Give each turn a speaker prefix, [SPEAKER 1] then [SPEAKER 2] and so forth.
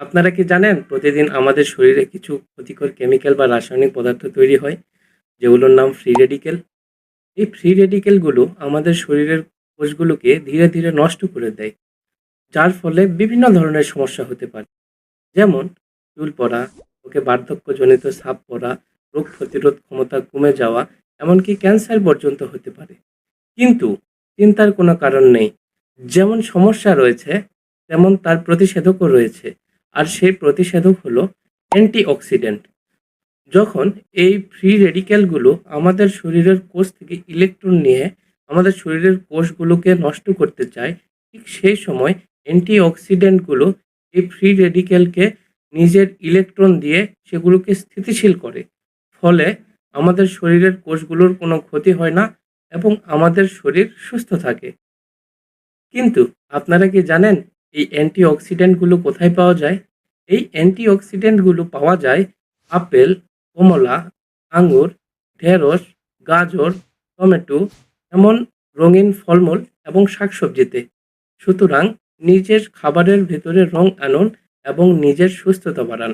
[SPEAKER 1] আপনারা কি জানেন, প্রতিদিন আমাদের শরীরে কিছু ক্ষতিকর কেমিক্যাল বা রাসায়নিক পদার্থ তৈরি হয়, যেগুলোর নাম ফ্রি রেডিকেল এই ফ্রি রেডিকেলগুলো আমাদের শরীরের কোষগুলোকে ধীরে ধীরে নষ্ট করে দেয়, যার ফলে বিভিন্ন ধরনের সমস্যা হতে পারে। যেমন, চুল পড়া ওকে বার্ধক্যজনিত সাপ পড়া, রোগ প্রতিরোধ ক্ষমতা কমে যাওয়া, এমনকি ক্যান্সার পর্যন্ত হতে পারে। কিন্তু চিন্তার কোনো কারণ নেই। যেমন সমস্যা রয়েছে, তেমন তার প্রতিষেধকও রয়েছে। আর সেই প্রতিষেধক হলো অ্যান্টিঅক্সিডেন্ট। যখন এই ফ্রি রেডিক্যালগুলো আমাদের শরীরের কোষ থেকে ইলেকট্রন নিয়ে আমাদের শরীরের কোষগুলোকে নষ্ট করতে চায়, ঠিক সেই সময় অ্যান্টিঅক্সিডেন্টগুলো এই ফ্রি রেডিক্যালকে নিজের ইলেকট্রন দিয়ে সেগুলোকে স্থিতিশীল করে। ফলে আমাদের শরীরের কোষগুলোর কোনো ক্ষতি হয় না এবং আমাদের শরীর সুস্থ থাকে। কিন্তু আপনারা কি জানেন এই অ্যান্টিঅক্সিডেন্টগুলো কোথায় পাওয়া যায়? এই অ্যান্টিঅক্সিডেন্টগুলো পাওয়া যায় আপেল, কমলা আঙুর ঢেঁড়স, গাজর, টমেটো এমন রঙিন ফলমূল এবং শাকসবজিতে। সুতরাং নিজের খাবারের ভেতরে রং আনুন এবং নিজের সুস্থতা বাড়ান।